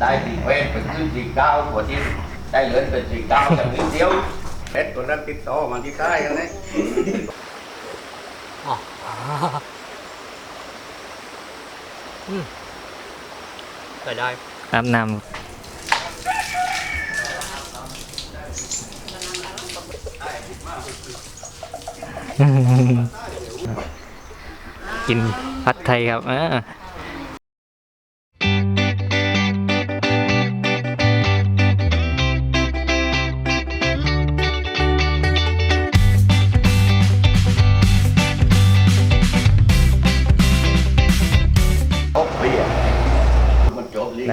ได้สีเวทเป็นขึ้นสีเก้าหัวที่ได้เหลือนเป็นสีเก้าอย่างนี้เดียวเพชรตัวนั้นติดต่อมาที่ใต้กันเลยอ๋ออืมใส่ได้อาบน้ำกินผัดไทยครับอ่า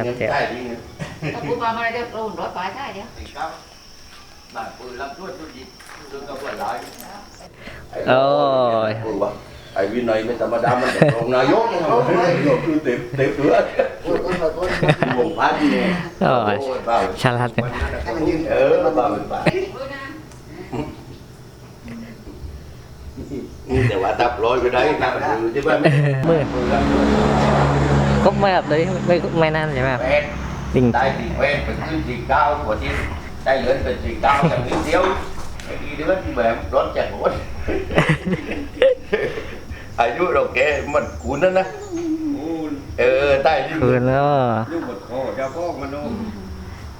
นจบลิงกันใต้ลิงกันถ้าพูดมาอะไรเดี๋ยวรุ่นรถไฟใช่เดี๋ยวสีเก้าบ้านปืนรับด้วยทุกทีซึ่งก็เปิดหลายโอ้ยปืนวะไอ้วินัยไม่ธรรมดา มันเป็นรองนายกนะครับยกคือเต็มเต็มเถื่อนวงพันเนี่ยโอ้ยบ้าฉลาดเนี่ยเออบ้าเป็นบ้านี่แต่ว่าตับร้อยไปได้ตับคือใช่ไหมมืด ครบไหมครับเลยไม่ไม่นานใช่ไหมครับแปดลิงได้สีเวทเป็นขึ้นสีเก้าหัวที่ได้เหลือนเป็นสีเก้าอย่างนี้เดียวไอ้กี่เดือนแบบรถจากรถอายุเราแกมันคูณนั่นนะเออใต้ยิ่งคืนแล้วลูกหมดคอเจ้าพ่อมันนุ่ม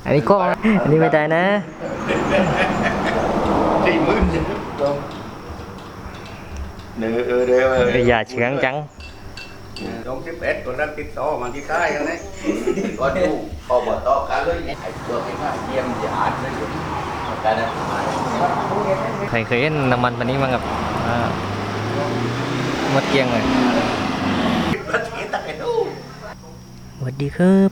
อันนี้กล้องอันนี้ไม่ได้นะสี่หมื่นเนื้อเออเดี๋ยวไอ้ยาเชื้องจัง สองสิบเอ็ดตัวนั้นติดต่อมาที่ใต้กันเลยก็ดูอบตกันเลยไอ้ตัวไอ้ข้าเยี่ยมจะอ่านได้อยู่กันนะใครเคยเห็นน้ำมันปันนี้มั้งครับอ่าหมดเกลี้ยงเลยประเทศตะกันดูสวัสดีครับ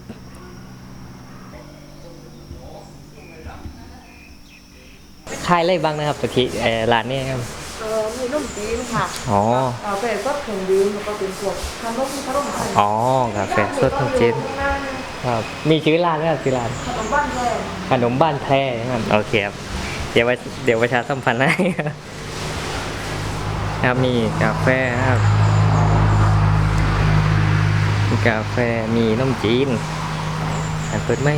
ขายอะไรบ้างนะครับตะกี้เอ่อร้านนี้ครับเออ มีนุ่มจีนค่ะอ๋อกาแฟสดเครื่องดื่มแล้วก็เป็นพวกขนมขนมไทยอ๋อกาแฟสดของเจนครับ มีชื่อร้านไหมครับชื่อร้าน ขนมบ้านแพงขนมบ้านแพรนะครับโอเคครับ เดี๋ยวไว้เดี๋ยวประชาสัมพันธ์ให้ครับมีกาแฟครับมีกาแฟมีนมจีนอ่านเปิดไหม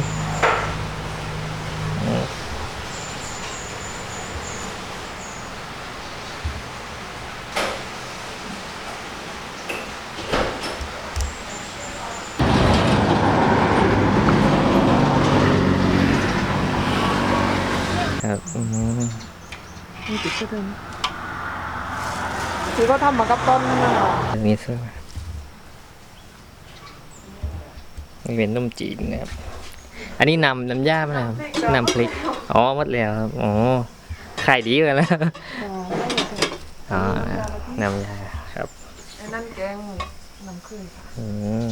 ครับอืม มีติด เพิ่มคือก็ทำมากับต้นนะคะอันนี้ซึ่งนี่เป็นนมจีนนะครับ อันนี้นำน้ำยาไหมนะครับนำพริก อ๋อหมดแล้วครับอ๋อขายดีกันแล้วอ๋อนำยาครับอันนั้นแกงน้ำขึ้นค่ะอืม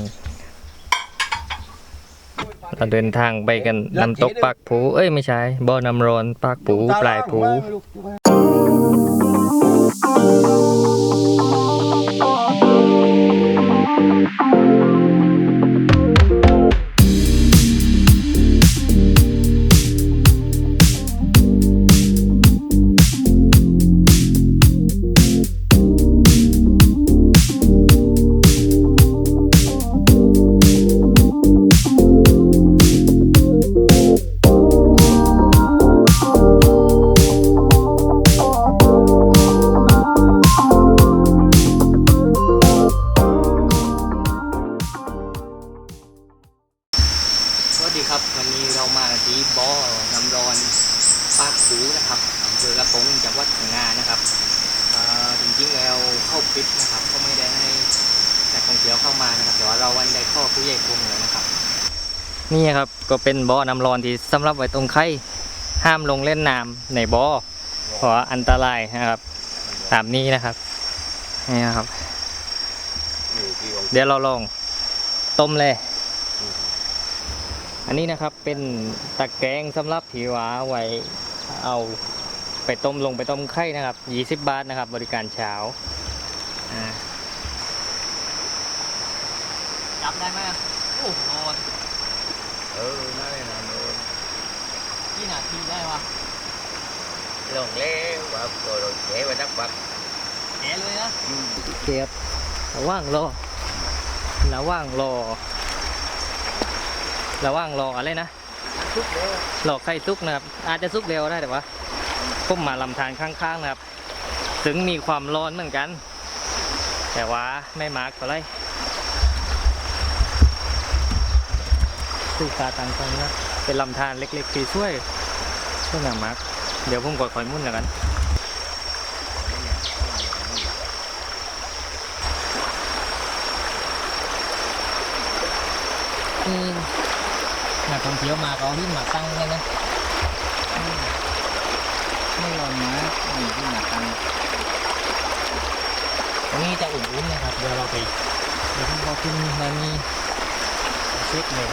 เราเดินทางไปกันน้ำตกปากผูเอ้ยไม่ใช่บ่อน้ำร้อนปากผูปลายผู นี่ครับก็เป็นบ่อน้ำร้อนที่สำหรับไว้ตรงไข่ห้ามลงเล่นน้ำในบ่อเพราะอันตรายนะครับ ตามนี้นะครับนี่นะครับ เดี๋ยวเราลองต้มเลย อันนี้นะครับเป็นตะแกรงสำหรับผีวาไว้เอาไปต้มลงไปต้มไข่นะครับ20บาทนะครับ บริการเช้าอ่าจับได้ไหมโอ้โห เออนั่นแหละโน่นกี่นาทีได้วะลงเล่ว่าตัวเราเจ๊ไว้นักบักแกเลยนะเก็บระว่างรอระว่างรอระหว่างรออะไรนะทุกแล้วรอไข่ซุกนะครับ อาจจะซุกเร็วได้แต่ว่าผมมาลำธารข้างๆนะครับ ถึงมีความร้อนเหมือนกัน แต่ว่าไม่มากเท่าไห รสู้กาตังตรงนะเป็นลำธารเล็กๆที่ช่วยช่วยหนักมากเดี๋ยวผมกดคอยมุ่นแล้วกันอืมนักท่องเที่ยวมาก็เอาหินมาตั้งเลยนะอืมไม่ร้อนมากนี่หมาตั้งตรงนี้จะอุ่นๆนะครับ เดี๋ยวเราไปเดี๋ยวพอขึ้นมามีเช็คเลย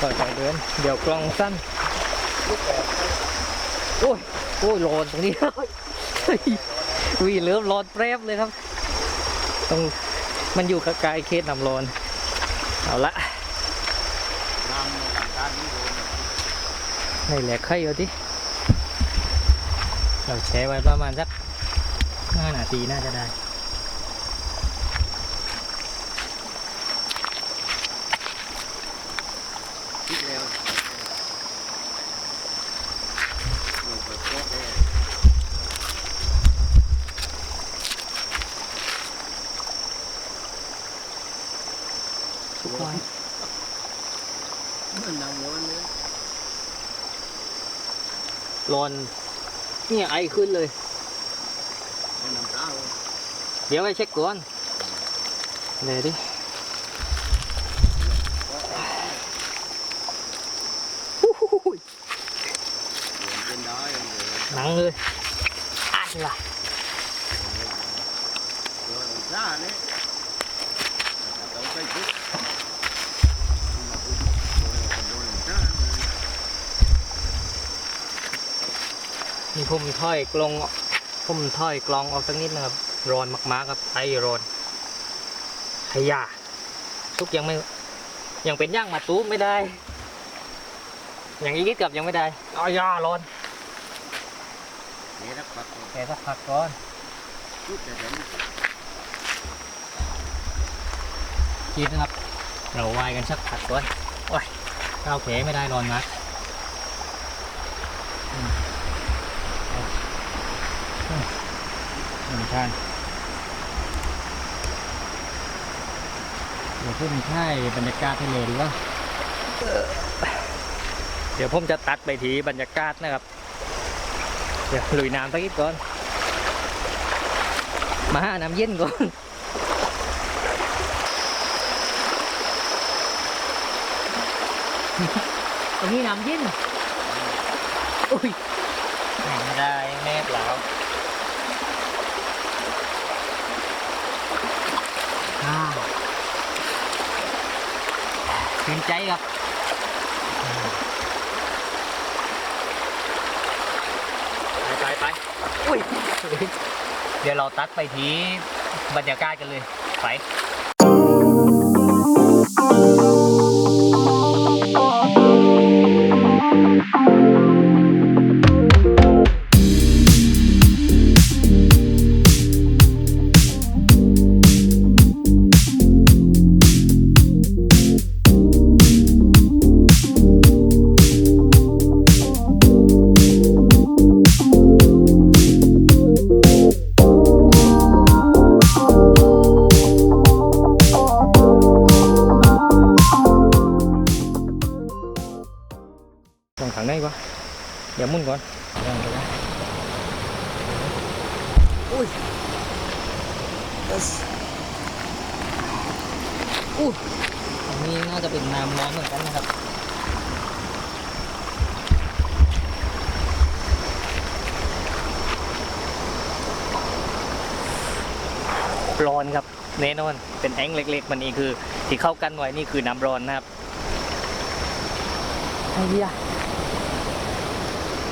ค่อยๆเดิน เดี๋ยวกล้องสั้นโอ้ยโอ้ยร้อนตรงนี้วีเริ่มร้อนแปรบเลยครับตรงมันอยู่กับกายเคสนำร้อนเอาละในแหลกในแหลกไข่เอาดิเราแช่ไว้ประมาณสักห้านาทีน่าจะได้ คิดแล้วลงไปโคตรเลย ทุกวันมันน้ำร้อนเลยร้อนเนี่ยไอขึ้นเลย เดี๋ยวไปเช็คก่อนเดี๋ยดิหนังเลยอันละ เดินซ่าเนี่ยต้องไปจุดมาปุ๊บโดนซ่าเลย นี่ผมถอยกลองผมถอยกลองออกสักนิดนะครับร้อนมากๆครับไอร้อนไอยาทุกยังไม่ยังเป็นย่างมาตู้ไม่ได้ อย่างอีกนิดเกับยังไม่ได้เอยาร้อนนี่รักปักแค่สักพักก่อนคิดนะครับ เราวายกันสักพักก่อนโอ้ยข้าวแขไม่ได้ร้อนมากอืมอืม หนึ่งท่านเดี๋ยวพูดถึงค่ายบรรยากาศทะเลดีกว่าเดี๋ยวผมจะตัดไปทีบรรยากาศนะครับ เดี๋ยวลุยน้ำสักนิดก่อน มาหาน้ำเย็นก่อนตรงนี้น้ำเย็นอุ้ยไม่ได้แม่เปล่าอ้าวชื่น ใจครับไปไปไปอุ้ย เดี๋ยวเราตัดไปที่บรรยากาศกันเลย ไป ลองถังได้ปะเดี๋ยวมุ่นก่อนลองไปนะอุ้ยอุ้ยอันนี้น่าจะเป็นน้ำร้อนเหมือนกันนะครับ ร้อนครับแน่นอน เป็นแอ่งเล็ก ๆ มันนี่คือ ที่เข้ากันไว้นี่คือน้ำร้อนนะครับไอ้เหี้ยห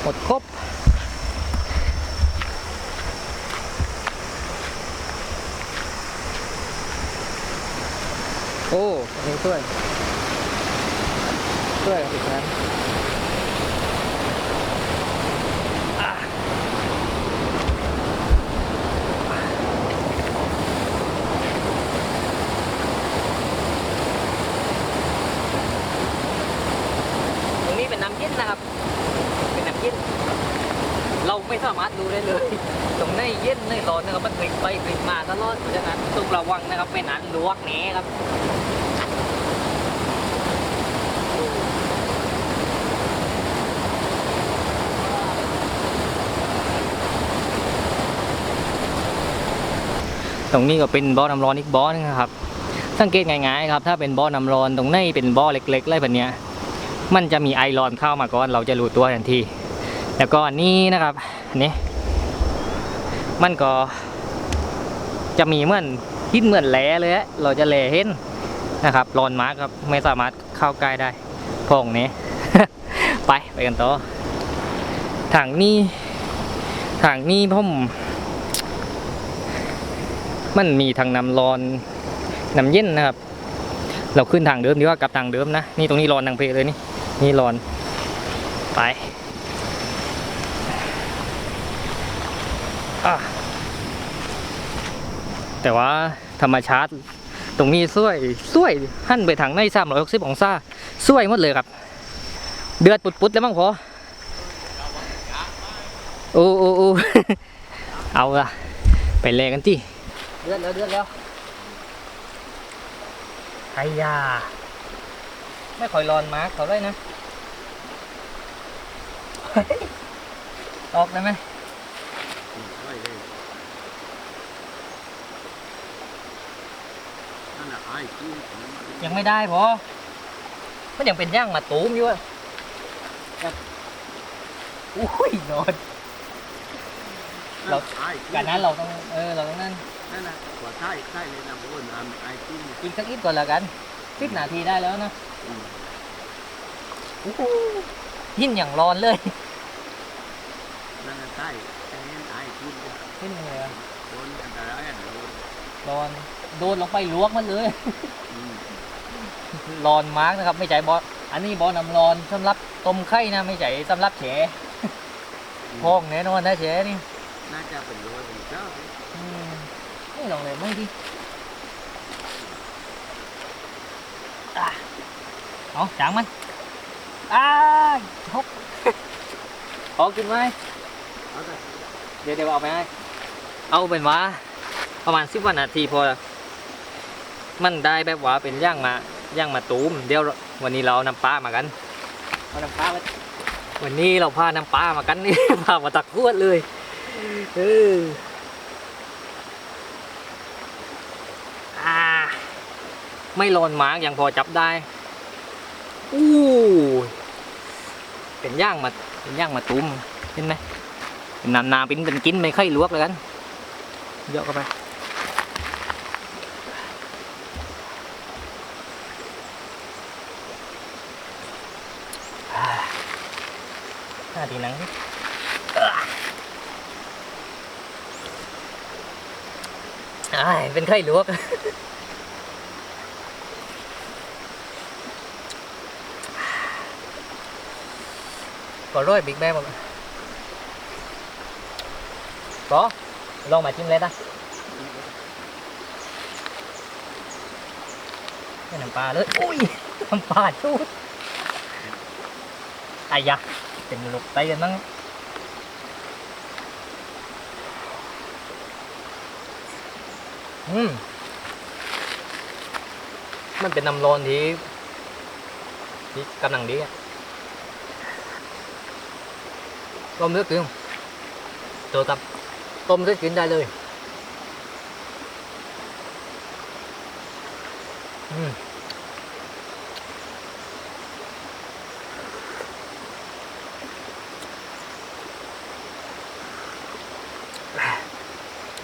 มดครบโอ้อันนี้ช่วยช่วยอีกครั้นะ ได้เลย ตรงในเย็นในร้อนนะครับมันกลิ่นไปกลิ่นมาตลอดเพ ระฉะนั้นต้องระวังนะครับไม่นั้นลวกแหนครับตรงนี้ก็เป็นบ่อน้ำร้อนอีกบ่อนึงนะครับ สังเกตง่ายๆครับ ถ้าเป็นบ่อน้ำร้อนตรงในเป็นบ่อเล็กๆไรแบบเนี้ยมันจะมีไอร้อนเข้ามาก่อนเราจะรู้ตัวทันที แล้วก็อันนี้นะครับนนี้มันก็จะมีเหมือน หินเหมือนแหลเลยฮะเราจะแหลเห็นนะครับรอนมากครับไม่สามารถเข้าใกล้ได้พองนี้ ไปไปกันต่อทางนี้ทางนี้ผมมันมีทางน้ำร้อนน้ำเย็นนะครับ เราขึ้นทางเดิมดีกว่ากับทางเดิมนะนี่ตรงนี้ร้อนทางเพลเลยนี่นี่ร้อนไปอะ แต่ว่าธรรมชาติตรงนี้สวยสวยหั่นไปทางในสามร้อยหกสิบองศาสวยหมดเลยครับ เดือดปุดๆแล้วมั้งพอโอ้โอ้โอ้เอาละไปแลกันที่เดือดแล้วเดือดแล้วไอ้ยาไม่ค่อยร้อนมากเขาได้นะออกได้ไหม นั่นแหละไอ้ที่ ยังไม่ได้พอมันยังเป็นย่างมาตูมอยู่อะอุ้ยนอนเราไอ้การนั้นเราต้องเออเราต้องนั่นนั่นแหละกว่าใช่ใช่เลยนะผมว่าไอ้ที่อีกสักนิดก่อนละกันสิบนาทีได้แล้วนะโอ้โหหินอย่างร้อนเลยนั่นแหละใช่ไอ้ไอ้ที่หินเลยอะโดนอันตรายอะโดนร้อน โดนลงไปลวกมันเลยร้อนมากนะครับ ไม่ใช่บออันนี้บอน้ำร้อนสำหรับต้มไข่นะ ไม่ใช่สำหรับแฉพองแน่นอนนะแฉนี่น่าจะเป็นร้อยเป็นเจ้าอืมนี่ลองเลยไม่ดิอะเอาจางมันอ้าฮกขอกินไหมเอาแต่เดี๋ยวเดี๋ยวเอาไปให้เอาเป็นว่าประมาณสิบวันนาทีพอละ มันได้แบบว่าเป็นย่างมาย่างมาตูมเดี๋ยววันนี้เราเอาน้ำปลามากันเอาน้ำปลามาวันนี้เราพาน้ำปลามากันนี่พามาตักขวดเลยเอออ่าไม่ร้อนมากยังพอจับได้อู้เป็นย่างมาเป็นย่างมาตูมเห็นไหมนานๆเป็นเป็นกินไม่ค่อยลวกเลยกันเยอะเข้าไป di nang ai bên khay luộc ก็ร้อยบิ๊กแบงหมดก็ลองมาจิ้มเลยนะนี่น้ำปลาเลย อุ้ย น้ำปลาชุดอายะ tay lên nó ừ มันเป็นน้ำร้อนที่ที่กำลังดีอะต้ม nước kìa ตัวตับต้มก็กินได้เลย อืม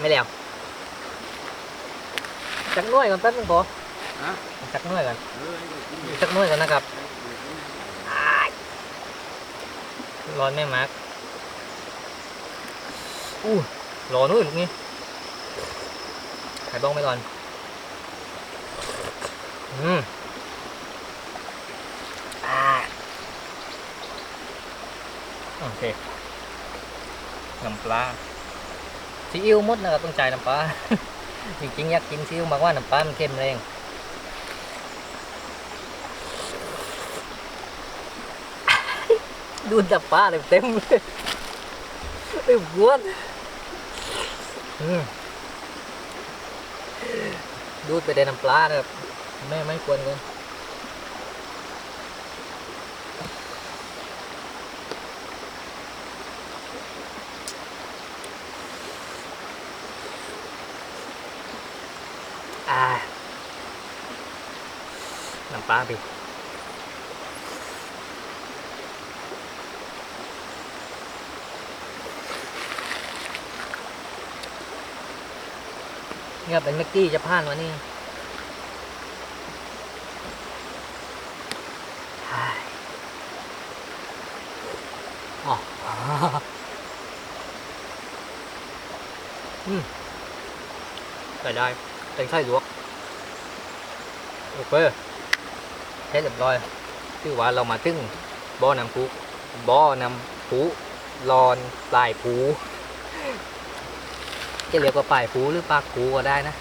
ไม่แล้วจักหน่วยก่อนแป๊บนึงพอฮะ จักหน่วยก่อนเออไอ้ที่อีกจักหน่วยก่อนนะครับอ้ายร้อนไม่มากอู้ร้อนนู้นลูกนี่ไข่บ้องไปก่อนอืมอ่าโอเคน้ำปลา ซีอิ๊วมดนะครับต้องจ่ายน้ำปลาจริงๆอยากกินซีอิ๊วมากว่าน้ำปลามันเค็มแรงดูน้ำปลาเลยเต็มเลยไอ้หัวอืมดูดไปได้น้ำปลาครับแม่ไม่ควรกัน น้ำปลาพี่เนี่ยเป็นเมกกี้จะผ่านวันนี้ใช่อ๋ออืมได้ได้เป็นไส้ลวกโอเคเสร็จเรียบร้อยคือว่าเรามาถึงบ่อน้ำพุบ่อน้ำพุรอนปลายผูจะเรียกว่าปลายผูหรือปากผูก็ได้นะ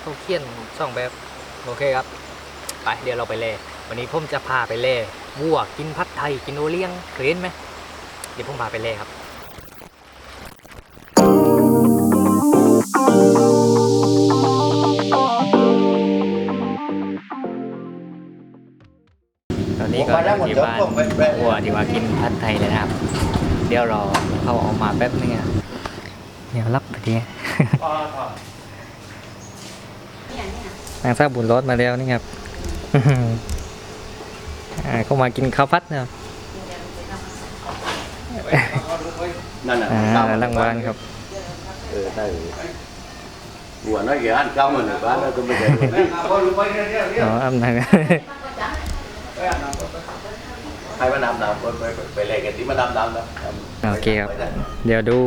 เขาเขียนสองแบบโอเคครับ ไปเดี๋ยวเราไปเล่วันนี้ผมจะพาไปเล่วัวกินพัดไทยกินโอเลี้ยงเคยเห็นไหมเดี๋ยวผมพาไปเล่ครับ ที่บ้านวัวที่ว่ากินพัดไทยเลยนะครับ เดี๋ยวรอเขาเออกมาแป๊บนึงอะเดี๋ยวรับไปดีนางทราบบุญรถมาแล้วนี่ครับอ่าเขามากินข้าวพัดนะครับนั่นน่ะอ่าข้าวรางวัลครับ เออได้หัวน้อยแก่อันเก้ามันบ้านเราก็ไม่ได้อ๋ออำนาจ ให้มานำน้ำไปไปไปเลยกันที่มานำน้ำนะโอเคครับ เดี๋ยวดู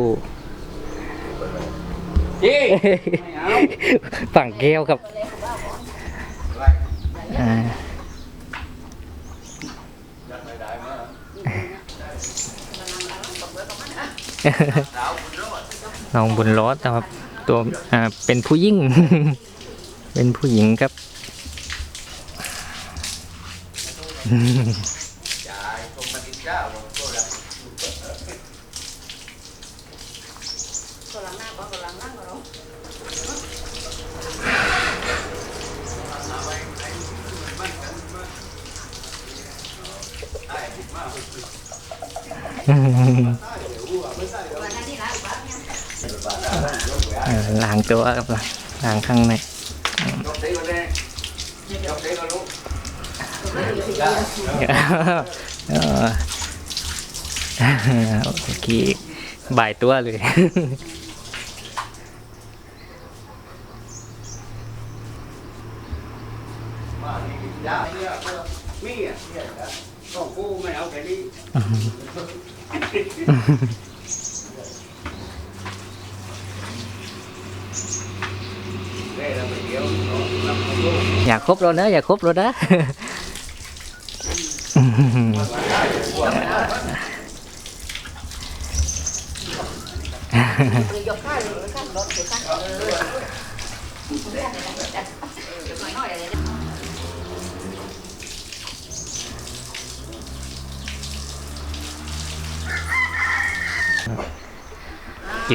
ฝั่งแก้วครับอ่าน้องบุญรอดนะครับ ตัวอ่าเป็นผู้หญิง เป็นผู้หญิงครับ เออล้างตัวครับล้างข้างใน ยกตีก็ได้ยกตีก็รู้ เออ โอเคบ่ายตัวเลยมานี่ยาเนี่ยมีอะเนี่ยต้องกูไม่เอาค่นี้เดี๋ยวน้องรับมาลูกอย่าครบแล้วนะอย่าครบแล้วนะ กิ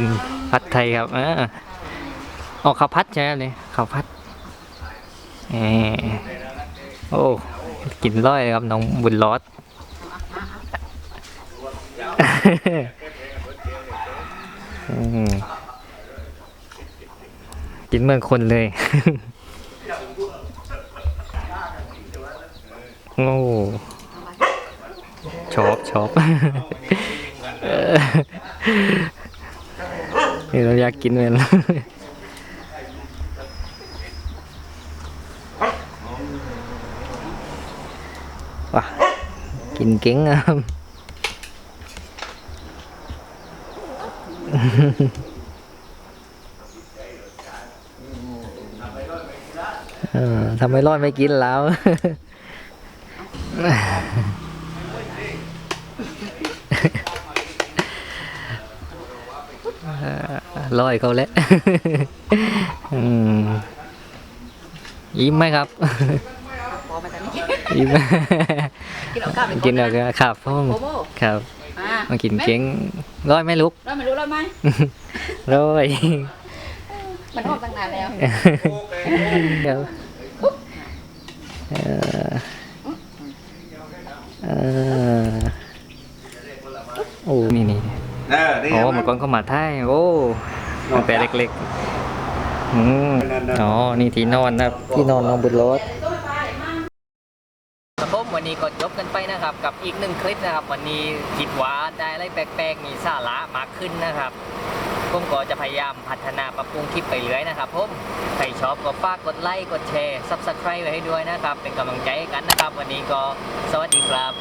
นพัดไทยครับ เออออกข้าวพัดใช่ไหมข้าวพัดเออโอ้ กินร้อยครับน้องบุญรอดกินเหมือนคนเลย โอ้ชอบชอบเออนี่เราอยากกินเหมือน กินเก่งอะเออทำไมรอดไม่กินแล้วลอยเขาแล้วอืมยิ้มไหมครับพอมาทางนี้ยิ้มไหม กินเอาข้าวไปกินเอาก็ครับพ่อโบโบครับมามากินเก่งร้อยไหมลูกเราไม่รู้แล้วไหมร้อยมันออกตั้งนานแล้วเดี๋ยวเออเออโอ้นี่นี่เออนี่โอ้เมื่อก่อนเขามาไทยโอ้ตั้งแต่เล็กๆอืมอ๋อนี่ที่นอนนะครับที่นอนน้องบุญรถครับผม วันนี้ก็จบกันไปนะครับ กับอีกหนึ่งคลิปนะครับ วันนี้คิดว่าได้อะไรแปลกๆมีสาระมากขึ้นนะครับผมก็จะพยายามพัฒนาปรับปรุงคลิปไปเรื่อยนะครับผมใครชอบก็ฝากกดไลค์กดแชร์ซับสไครต์ไว้ให้ด้วยนะครับ เป็นกำลังใจให้กันนะครับ วันนี้ก็สวัสดีครับ